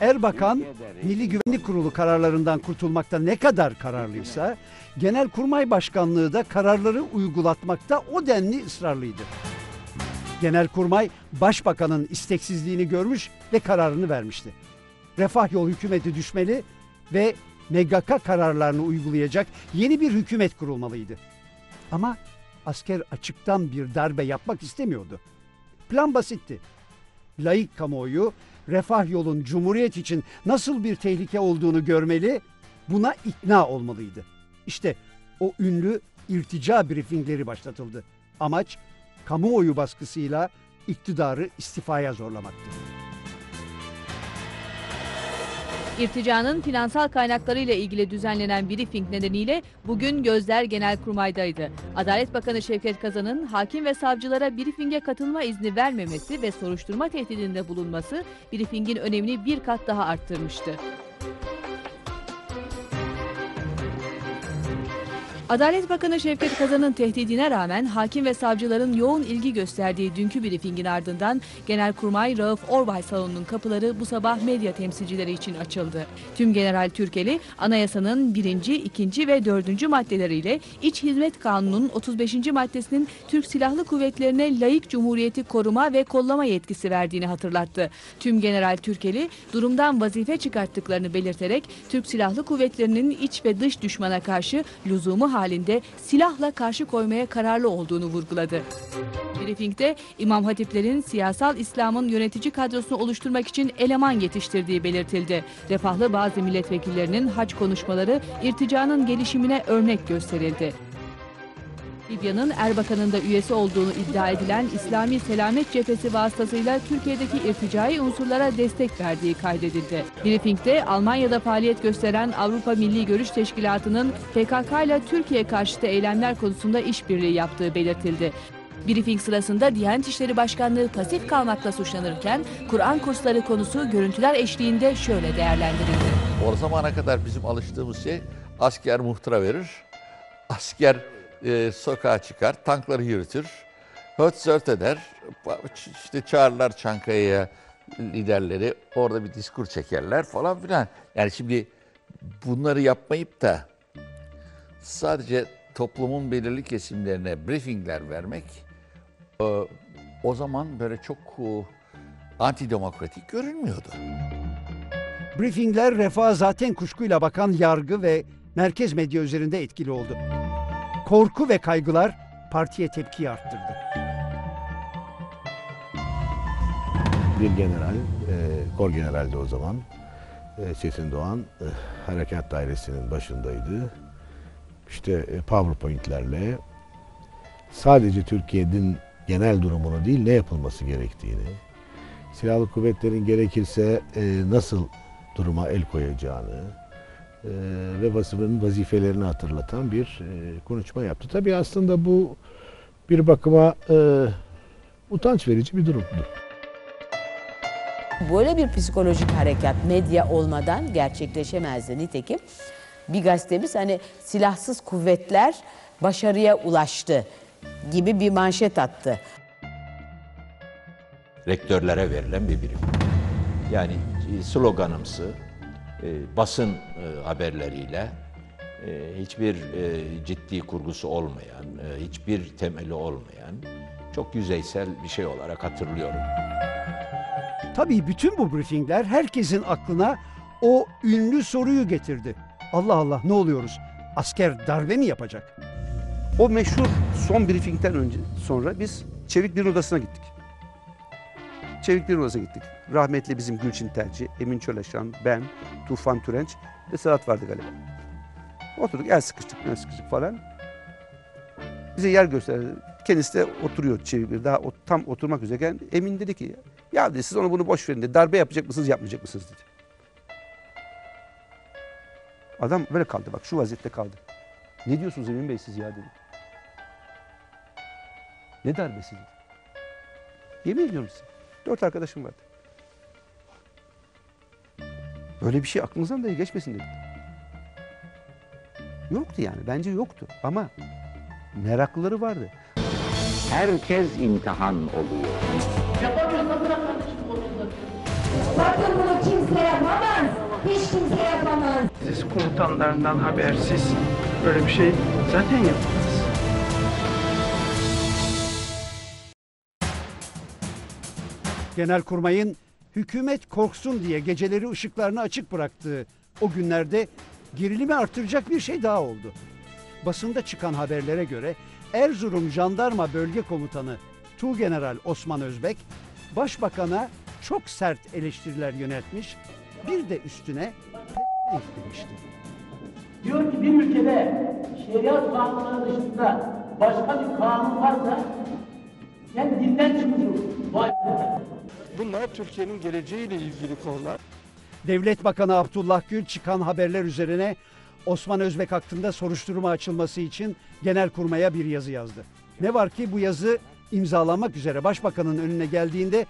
Erbakan, Milli Güvenlik Kurulu kararlarından kurtulmakta ne kadar kararlıysa, Genelkurmay Başkanlığı da kararları uygulatmakta o denli ısrarlıydı. Genelkurmay, Başbakanın isteksizliğini görmüş ve kararını vermişti. Refah yol hükümeti düşmeli ve MGK kararlarını uygulayacak yeni bir hükümet kurulmalıydı. Ama asker açıktan bir darbe yapmak istemiyordu. Plan basitti. Laik kamuoyu refah yolun cumhuriyet için nasıl bir tehlike olduğunu görmeli, buna ikna olmalıydı. İşte o ünlü irtica briefingleri başlatıldı. Amaç kamuoyu baskısıyla iktidarı istifaya zorlamaktı. İrticanın finansal kaynaklarıyla ilgili düzenlenen briefing nedeniyle bugün gözler Genelkurmay'daydı. Adalet Bakanı Şevket Kazan'ın hakim ve savcılara briefinge katılma izni vermemesi ve soruşturma tehdidinde bulunması briefingin önemini bir kat daha arttırmıştı. Adalet Bakanı Şevket Kazan'ın tehdidine rağmen hakim ve savcıların yoğun ilgi gösterdiği dünkü briefingin ardından Genelkurmay Rauf Orbay Salonu'nun kapıları bu sabah medya temsilcileri için açıldı. Tüm General Türkeli anayasanın 1. 2. ve 4. maddeleriyle İç Hizmet Kanunu'nun 35. maddesinin Türk Silahlı Kuvvetlerine layık cumhuriyeti koruma ve kollama yetkisi verdiğini hatırlattı. Tüm General Türkeli durumdan vazife çıkarttıklarını belirterek Türk Silahlı Kuvvetleri'nin iç ve dış düşmana karşı lüzumu halinde silahla karşı koymaya kararlı olduğunu vurguladı. Briefingde İmam Hatiplerin siyasal İslam'ın yönetici kadrosunu oluşturmak için eleman yetiştirdiği belirtildi. Refahlı bazı milletvekillerinin hac konuşmaları irticanın gelişimine örnek gösterildi. Libya'nın Erbakan'ın da üyesi olduğunu iddia edilen İslami Selamet Cephesi vasıtasıyla Türkiye'deki irticai unsurlara destek verdiği kaydedildi. Briefingde Almanya'da faaliyet gösteren Avrupa Milli Görüş Teşkilatı'nın PKK ile Türkiye karşıtı eylemler konusunda işbirliği yaptığı belirtildi. Briefing sırasında Diyanet İşleri Başkanlığı pasif kalmakla suçlanırken Kur'an kursları konusu görüntüler eşliğinde şöyle değerlendirildi. O zamana kadar bizim alıştığımız şey asker muhtıra verir, asker e, sokağa çıkar, tankları yürütür, höt zört eder, işte çağırırlar Çankaya'ya liderleri, orada bir diskur çekerler falan filan. Yani şimdi bunları yapmayıp da sadece toplumun belirli kesimlerine briefingler vermek e, o zaman böyle çok e, antidemokratik görünmüyordu. Briefingler refaha zaten kuşkuyla bakan yargı ve merkez medya üzerinde etkili oldu. Korku ve kaygılar partiye tepkiyi arttırdı. bir general, e, kor generaldi o zaman, e, Çetin Doğan e, harekat dairesinin başındaydı. İşte e, PowerPoint'lerle sadece Türkiye'nin genel durumunu değil ne yapılması gerektiğini, silahlı kuvvetlerin gerekirse e, nasıl duruma el koyacağını e, ve vasıfının vazifelerini hatırlatan bir e, konuşma yaptı. Tabii aslında bu bir bakıma e, utanç verici bir durumdu. Böyle bir psikolojik harekat medya olmadan gerçekleşemezdi. Nitekim bir gazetemiz hani silahsız kuvvetler başarıya ulaştı gibi bir manşet attı. rektörlere verilen bir birim. Yani e, sloganımsı, e, basın e, haberleriyle e, hiçbir e, ciddi kurgusu olmayan, e, hiçbir temeli olmayan çok yüzeysel bir şey olarak hatırlıyorum. Tabii bütün bu briefingler herkesin aklına o ünlü soruyu getirdi. Allah Allah ne oluyoruz? Asker darbe mi yapacak? O meşhur son briefingten önce sonra biz Çevik bir odasına gittik. Çevik bir odasına gittik. Rahmetli bizim Gülçin Telci, Emin Çöleşan, ben, Tufan Türenç ve Sedat vardı galiba. Oturduk el sıkıştık, el sıkıştık falan. Bize yer gösterdi. Kendisi de oturuyor Çevik bir daha tam oturmak üzereyken Emin dedi ki ya dedi siz onu bunu boş verin dedi. Darbe yapacak mısınız yapmayacak mısınız dedi. Adam böyle kaldı bak şu vaziyette kaldı. Ne diyorsunuz Emin Bey siz ya dedi. Ne darbesi dedi. Yemin ediyorum size. Dört arkadaşım vardı. Böyle bir şey aklınızdan dahi geçmesin dedim. Yoktu yani. Bence yoktu. Ama meraklıları vardı. Herkes imtihan oluyor. Bakın bunu kimse yapamaz. Hiç kimse yapamaz. Siz komutanlarından habersiz böyle bir şey zaten yapamaz. Genelkurmay'ın hükümet korksun diye geceleri ışıklarını açık bıraktığı o günlerde gerilimi artıracak bir şey daha oldu. Basında çıkan haberlere göre Erzurum Jandarma Bölge Komutanı Tuğgeneral Osman Özbek, Başbakan'a çok sert eleştiriler yöneltmiş, bir de üstüne demişti. Diyor ki bir ülkede şeriat kanunları dışında başka bir kanun varsa sen dinden çıkmış. Bunlar Türkiye'nin geleceğiyle ilgili konular. Devlet Bakanı Abdullah Gül çıkan haberler üzerine Osman Özbek hakkında soruşturma açılması için Genelkurmay'a bir yazı yazdı. Ne var ki bu yazı imzalamak üzere Başbakanın önüne geldiğinde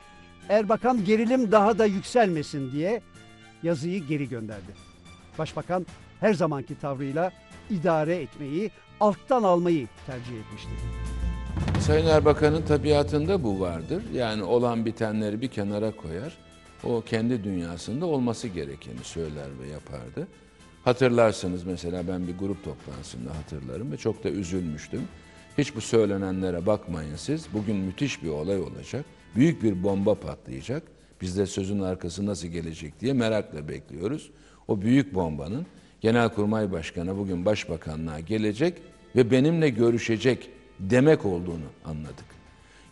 Erbakan gerilim daha da yükselmesin diye yazıyı geri gönderdi. Başbakan her zamanki tavrıyla idare etmeyi, alttan almayı tercih etmişti. Sayın Erbakan'ın tabiatında bu vardır. Yani olan bitenleri bir kenara koyar. O kendi dünyasında olması gerekeni söyler ve yapardı. Hatırlarsınız mesela ben bir grup toplantısında hatırlarım ve çok da üzülmüştüm. Hiç bu söylenenlere bakmayın siz. Bugün müthiş bir olay olacak. Büyük bir bomba patlayacak. Biz de sözün arkası nasıl gelecek diye merakla bekliyoruz. O büyük bombanın Genelkurmay Başkanı bugün Başbakanlığa gelecek ve benimle görüşecek demek olduğunu anladık.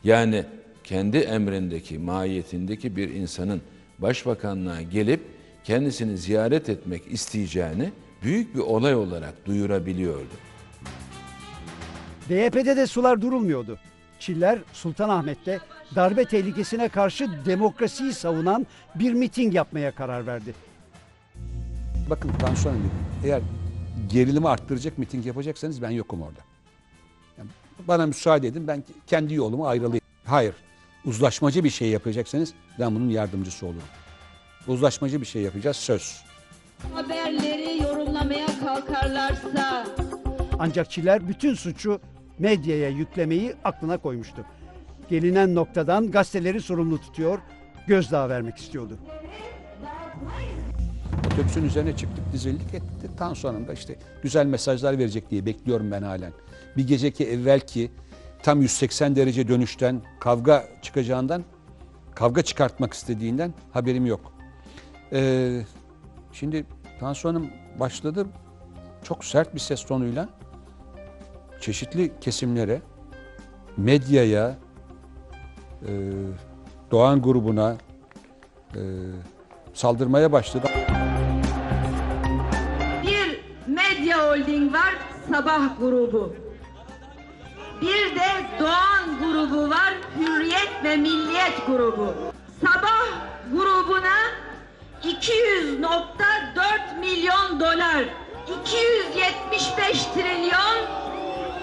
Yani kendi emrindeki, mahiyetindeki bir insanın başbakanlığa gelip kendisini ziyaret etmek isteyeceğini büyük bir olay olarak duyurabiliyordu. DYP'de de sular durulmuyordu. Çiller Sultanahmet'te darbe tehlikesine karşı demokrasiyi savunan bir miting yapmaya karar verdi. Bakın Tansu Hanım eğer gerilimi arttıracak miting yapacaksanız ben yokum orada. Bana müsaade edin ben kendi yolumu ayrılayım. Hayır. Uzlaşmacı bir şey yapacaksanız ben bunun yardımcısı olurum. Uzlaşmacı bir şey yapacağız söz. Haberleri yorumlamaya kalkarlarsa Ancak Çiller bütün suçu medyaya yüklemeyi aklına koymuştu. Gelinen noktadan gazeteleri sorumlu tutuyor, gözdağı vermek istiyordu. Otobüsün üzerine çıktık, dizildik etti. Tansu Hanım da işte güzel mesajlar verecek diye bekliyorum ben halen. Bir geceki evvelki tam 180 derece dönüşten kavga çıkacağından, kavga çıkartmak istediğinden haberim yok. Ee, şimdi Tansu Hanım başladı çok sert bir ses tonuyla çeşitli kesimlere, medyaya, e, Doğan grubuna e, saldırmaya başladı. Sabah grubu. Bir de Doğan grubu var Hürriyet ve Milliyet grubu. Sabah grubuna 200.4 milyon dolar, 275 trilyon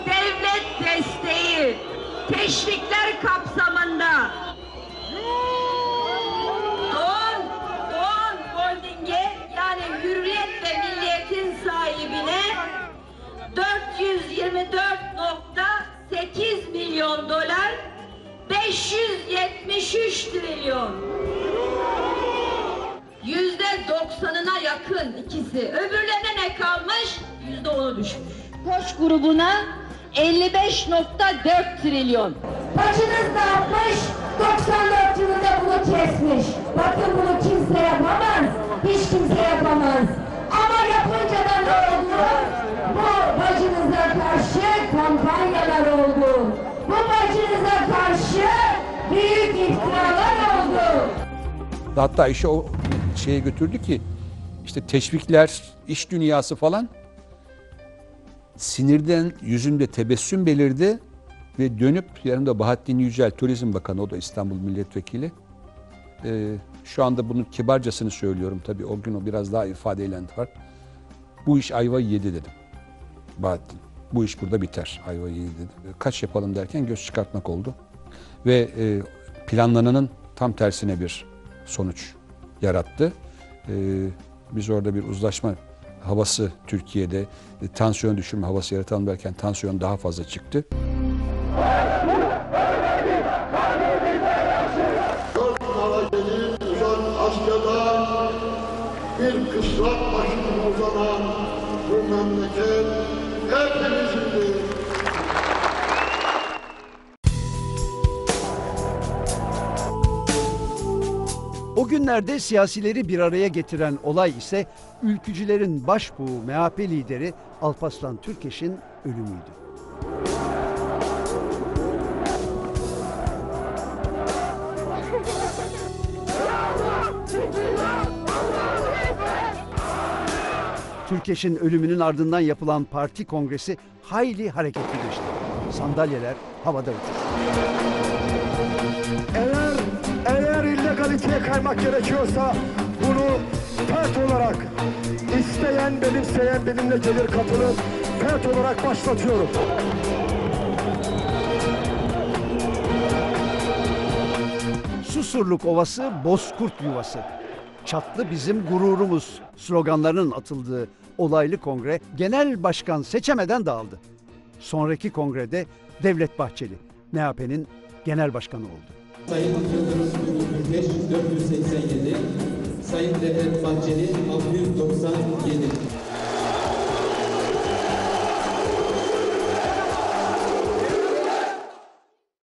devlet desteği, teşvikler kapsamında 573 trilyon Yüzde doksanına yakın ikisi. Öbürlerine ne kalmış? Yüzde onu düşmüş. Koç grubuna 55.4 trilyon. Başınız dağıtmış, 94 yılında bunu kesmiş. Bakın bunu kimse yapamaz, hiç kimse yapamaz. Ama yapınca da ne oldu? Bu bacınıza karşı kampanyalar Hatta işi o şeye götürdü ki işte teşvikler, iş dünyası falan sinirden yüzünde tebessüm belirdi ve dönüp yanımda Bahattin Yücel Turizm Bakanı o da İstanbul Milletvekili. Ee, şu anda bunun kibarcasını söylüyorum tabii o gün o biraz daha ifadeyle var. Bu iş ayva yedi dedim. Bahattin. Bu iş burada biter. Ayva yedi dedi. Kaç yapalım derken göz çıkartmak oldu. Ve e, planlananın tam tersine bir sonuç yarattı. Ee, biz orada bir uzlaşma havası Türkiye'de e, tansiyon düşürme havası yaratalım derken tansiyon daha fazla çıktı. Asya'da kışlak başına uzanan bu memleket hepimizindir. O günlerde siyasileri bir araya getiren olay ise ülkücülerin başbuğu MHP lideri Alparslan Türkeş'in ölümüydü. Türkeş'in ölümünün ardından yapılan parti kongresi hayli hareketli geçti. Sandalyeler havada uçuştu. Eğer illegaliteye kaymak gerekiyorsa bunu FET olarak isteyen, benimseyen benimle gelir katılır. FET olarak başlatıyorum. Susurluk Ovası Bozkurt Yuvası. Çatlı bizim gururumuz sloganlarının atıldığı olaylı kongre genel başkan seçemeden dağıldı. Sonraki kongrede Devlet Bahçeli MHP'nin genel başkanı oldu. Sayın Yıldırım 485 487, Sayın Devlet Bahçeli 697.